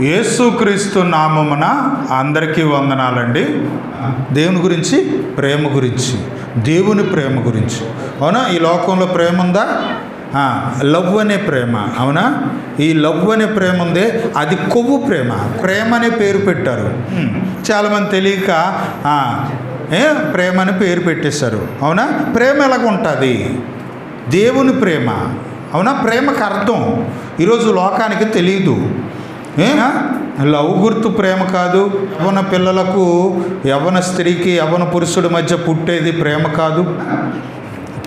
యేసుక్రీస్తు నామమున అందరికీ వందనాలండి. దేవుని గురించి ప్రేమ గురించి దేవుని ప్రేమ గురించి. అవునా? ఈ లోకంలో ప్రేమ ఉందా? లవ్ అనే ప్రేమ. అవునా? ఈ లవ్ అనే ప్రేమ ఉందే అది కొవ్వు ప్రేమ. ప్రేమ అనే పేరు పెట్టారు. చాలామంది తెలియక ఏ ప్రేమ అని పేరు పెట్టేశారు. అవునా? ప్రేమ ఎలాగ ఉంటుంది దేవుని ప్రేమ. అవునా? ప్రేమకు అర్థం. ఈరోజు లోకానికి తెలియదు లవ్ గుర్తు ప్రేమ కాదు. యవన పిల్లలకు యవన స్త్రీకి యవన పురుషుడి మధ్య పుట్టేది ప్రేమ కాదు.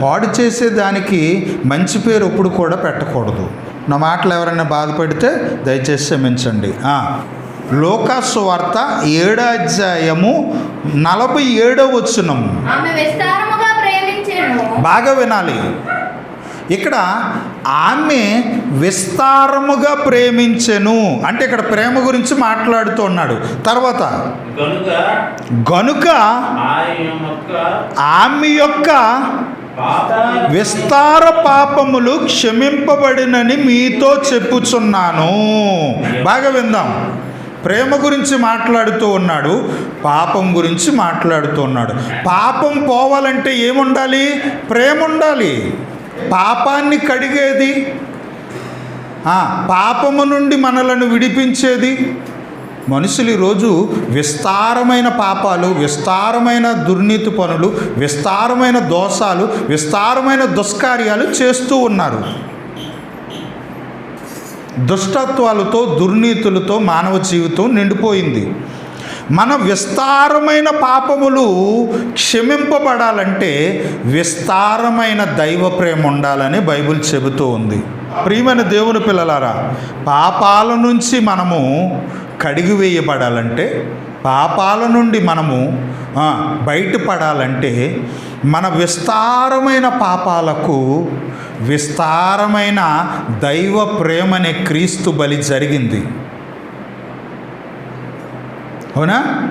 పాడు చేసే దానికి మంచి పేరు ఎప్పుడు కూడా పెట్టకూడదు. నా మాటలు ఎవరైనా బాధపడితే దయచేసి క్షమించండి. లోకాసు వార్త ఏడో అధ్యాయము నలభై ఏడో వచ్చునం బాగా వినాలి. ఇక్కడ ఆమె విస్తారముగా ప్రేమించెను. అంటే ఇక్కడ ప్రేమ గురించి మాట్లాడుతూ ఉన్నాడు. తర్వాత గనుక ఆమె యొక్క విస్తార పాపములు క్షమింపబడినని మీతో చెప్పుచున్నాను. బాగా విందాం. ప్రేమ గురించి మాట్లాడుతూ ఉన్నాడు. పాపం గురించి మాట్లాడుతూ ఉన్నాడు. పాపం పోవాలంటే ఏముండాలి? ప్రేమ ఉండాలి పాపాన్ని కడిగేది పాపము నుండి మనలను విడిపించేది. మనుషులు ఈరోజు విస్తారమైన పాపాలు విస్తారమైన దుర్నీతి పనులు విస్తారమైన దోషాలు విస్తారమైన దుష్కార్యాలు చేస్తూ ఉన్నారు. దుష్టత్వాలతో దుర్నీతులతో మానవ జీవితం నిండిపోయింది. మన విస్తారమైన పాపములు క్షమింపబడాలంటే విస్తారమైన దైవ ప్రేమ ఉండాలని బైబిల్ చెబుతూ ఉంది. ప్రియమైన దేవుని పిల్లలారా పాపాల నుంచి మనము కడిగి వేయబడాలంటే పాపాల నుండి మనము బయటపడాలంటే మన విస్తారమైన పాపాలకు విస్తారమైన దైవ ప్రేమ అనే క్రీస్తు బలి జరిగింది. అవునా?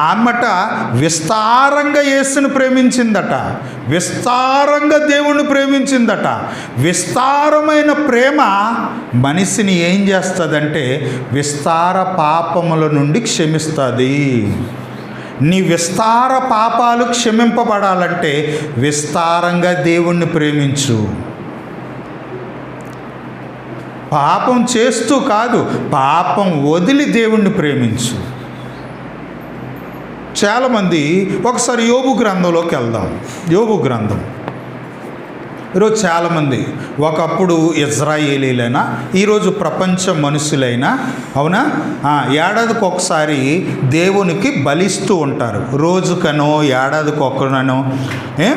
ఆమెట విస్తారంగా యేసును ప్రేమించిందట. విస్తారంగా దేవుణ్ణి ప్రేమించిందట. విస్తారమైన ప్రేమ మనిషిని ఏం చేస్తుందంటే విస్తార పాపముల నుండి క్షమిస్తుంది. నీ విస్తార పాపాలు క్షమింపబడాలంటే విస్తారంగా దేవుణ్ణి ప్రేమించు. పాపం చేస్తూ కాదు పాపం వదిలి దేవుణ్ణి ప్రేమించు. చాలామంది ఒకసారి యోగు గ్రంథంలోకి వెళ్దాం. యోగు గ్రంథం. ఈరోజు చాలామంది ఒకప్పుడు ఇజ్రాయేలీలైనా ఈరోజు ప్రపంచ మనుషులైనా అవునా? ఏడాదికి ఒకసారి దేవునికి బలిస్తూ ఉంటారు. రోజుకనో ఏడాదికి ఒక్కనో ఏ?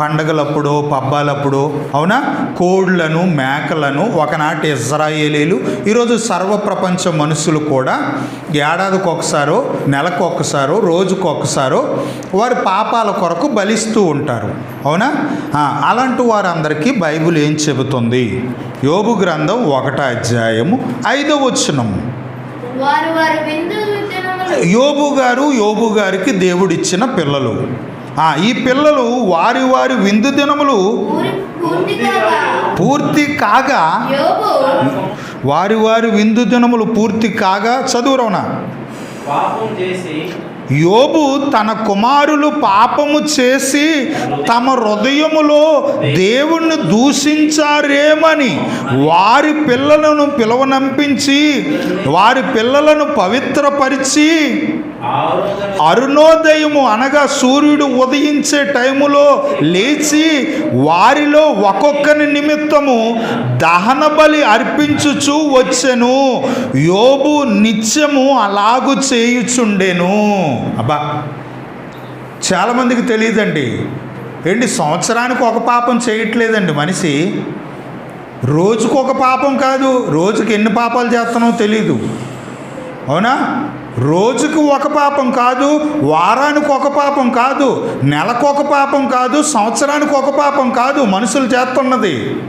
పండగలప్పుడు పబ్బాలప్పుడు అవునా? కోళ్ళను మేకలను ఒకనాటి ఇజ్రాయేలీలు ఈరోజు సర్వప్రపంచ మనుషులు కూడా ఏడాదికి ఒకసారో నెలకు ఒకసారో రోజుకు ఒకసారో వారి పాపాల కొరకు బలిస్తూ ఉంటారు. అవునా? అలాంటి అలాంటి వారందరికీ బైబిల్ ఏం చెబుతుంది? యోబు గ్రంథం ఒకటో అధ్యాయము ఐదో వచనం. వారు వారి విందు దినములు యోబు గారు యోబు గారికి దేవుడిచ్చిన పిల్లలు. ఆ, ఈ పిల్లలు వారి వారి విందు దినములు పూరి పూర్తి కాగా పూర్తి కాగా యోబు వారి వారి విందు దినములు పూర్తి కాగా చదువురవునా పాపం చేసి యోబు తన కుమారులు పాపము చేసి తమ హృదయములో దేవుణ్ణి దూషించారేమని వారి పిల్లలను పిలవనంపించి వారి పిల్లలను పవిత్రపరిచి అరుణోదయము అనగా సూర్యుడు ఉదయించే టైములో లేచి వారిలో ఒక్కొక్కని నిమిత్తము దహన బలి అర్పించుచు వచ్చెను. యోబు నిత్యము అలాగు చేయుచుండెను. అబ్బా చాలామందికి తెలియదండి. ఏంటి సంవత్సరానికి ఒక పాపం చేయట్లేదండి మనిషి. రోజుకు ఒక పాపం కాదు రోజుకి ఎన్ని పాపాలు చేస్తానో తెలీదు. అవునా? రోజుకు ఒక పాపం కాదు వారానికి ఒక పాపం కాదు నెలకు ఒక పాపం కాదు సంవత్సరానికి ఒక పాపం కాదు మనుషులు చేస్తున్నది.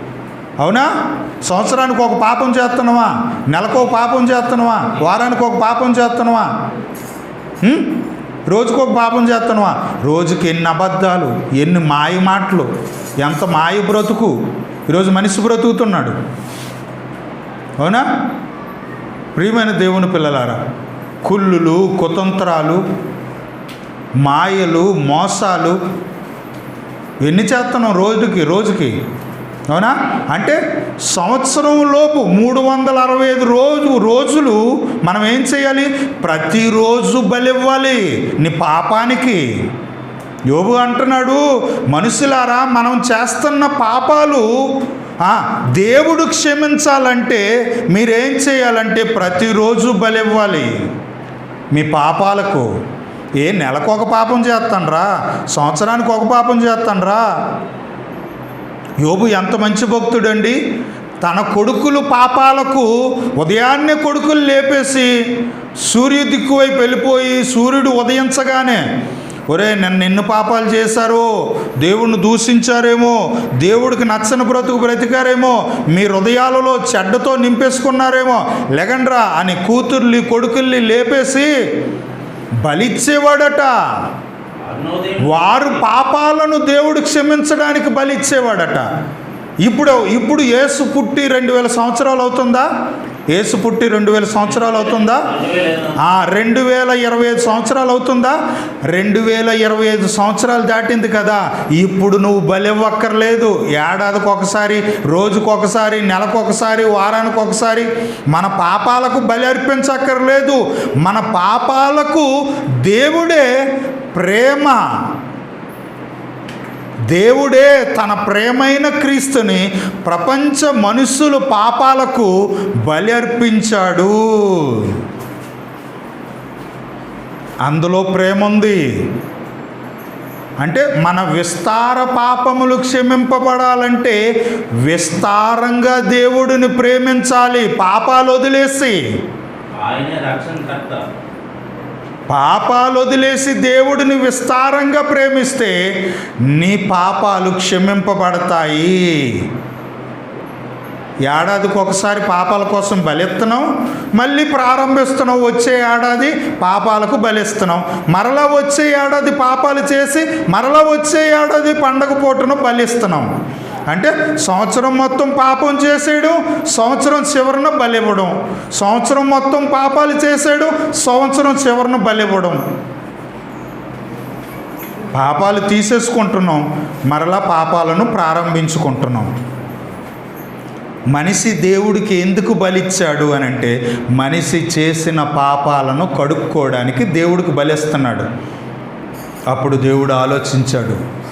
అవునా? సంవత్సరానికి ఒక పాపం చేస్తున్నావా? నెలకు ఒక పాపం చేస్తున్నావా? వారానికి ఒక పాపం చేస్తున్నావా? రోజుకు ఒక పాపం చేస్తున్నావా? రోజుకి ఎన్ని అబద్ధాలు ఎన్ని మాయ మాటలు ఎంత మాయ బ్రతుకు. ఈరోజు మనిషి బ్రతుకుతున్నాడు. అవునా? ప్రియమైన దేవుని పిల్లలారా కుళ్ళులు కుతంత్రాలు మాయలు మోసాలు ఎన్ని చేస్తున్నాం రోజుకి రోజుకి? అవునా? అంటే సంవత్సరం లోపు మూడు వందల అరవై ఐదు రోజు రోజులు మనం ఏం చేయాలి? ప్రతిరోజు బలివ్వాలి నీ పాపానికి. యోబు అంటున్నాడు మనుషులారా మనం చేస్తున్న పాపాలు దేవుడు క్షమించాలంటే మీరేం చేయాలంటే ప్రతిరోజు బలివ్వాలి మీ పాపాలకు ఏ నెలకు ఒక పాపం చేస్తాండ్రా సంవత్సరానికి ఒక పాపం చేస్తాండ్రా యోబు ఎంత మంచి భక్తుడండి. తన కొడుకులు పాపాలకు ఉదయాన్నే కొడుకులు లేపేసి సూర్యు దిక్కువైపు వెళ్ళిపోయి సూర్యుడు ఉదయించగానే ఒరే నన్ను ఎన్ని పాపాలు చేశారో దేవుణ్ణి దూషించారేమో దేవుడికి నచ్చని బ్రతుకు బ్రతికారేమో మీ హృదయాలలో చెడ్డతో నింపేసుకున్నారేమో లెగండ్రా అని కూతుర్లి కొడుకుల్ని లేపేసి బలిచ్చేవాడట. వారు పాపాలను దేవుడు క్షమించడానికి బలిచ్చేవాడట. ఇప్పుడు ఇప్పుడు యేసు పుట్టి రెండు వేల సంవత్సరాలు అవుతుందా? యేసు పుట్టి రెండు వేల సంవత్సరాలు అవుతుందా? రెండు వేల రెండు వేల ఇరవై ఐదు సంవత్సరాలు అవుతుందా? రెండు వేల ఇరవై ఐదు సంవత్సరాలు దాటింది కదా. ఇప్పుడు నువ్వు బలివ్వక్కర్లేదు ఏడాదికి ఒకసారి రోజుకు ఒకసారి నెలకు ఒకసారి వారానికి ఒకసారి మన పాపాలకు బలి అర్పించక్కర్లేదు. మన పాపాలకు దేవుడే ప్రేమ. దేవుడే తన ప్రేమైన క్రీస్తుని ప్రపంచ మనుషుల పాపాలకు బలి అర్పించాడు అందులో ప్రేమ ఉంది అంటే మన విస్తార పాపములు క్షమింపబడాలంటే విస్తారంగా దేవుడిని ప్రేమించాలి పాపాలు వదిలేసి. ఆయన రక్షణకర్త పాపాలు వదిలేసి దేవుడిని విస్తారంగా ప్రేమిస్తే నీ పాపాలు క్షమింపబడతాయి. ఏడాదికి ఒకసారి పాపాల కోసం బలిస్తున్నాం మళ్ళీ ప్రారంభిస్తున్నాం వచ్చే ఏడాది పాపాలకు బలిస్తున్నాం మరలా వచ్చే ఏడాది పాపాలు చేసి మరలా వచ్చే ఏడాది పండగ పూటను బలిస్తున్నాం అంటే సంవత్సరం మొత్తం పాపం చేసాడు సంవత్సరం చివరన బలివ్వడం. సంవత్సరం మొత్తం పాపాలు చేసాడు సంవత్సరం చివరన బలివ్వడం. పాపాలు తీసేసుకుంటున్నాం మరలా పాపాలను ప్రారంభించుకుంటున్నాం. మనిషి దేవుడికి ఎందుకు బలిచ్చాడు అని అంటే మనిషి చేసిన పాపాలను కడుక్కోవడానికి దేవుడికి బలిస్తున్నాడు. అప్పుడు దేవుడు ఆలోచించాడు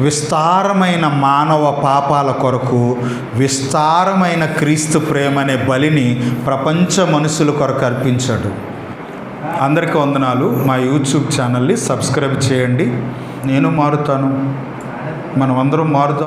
విస్తారమైన మానవ పాపాల కొరకు విస్తారమైన క్రీస్తు ప్రేమ అనే బలిని ప్రపంచ మనుషుల కొరకు అర్పించాడు. అందరికీ వందనాలు. మా యూట్యూబ్ ఛానల్ని సబ్స్క్రైబ్ చేయండి. నేను మారుతాను. మనం అందరం మారుతాం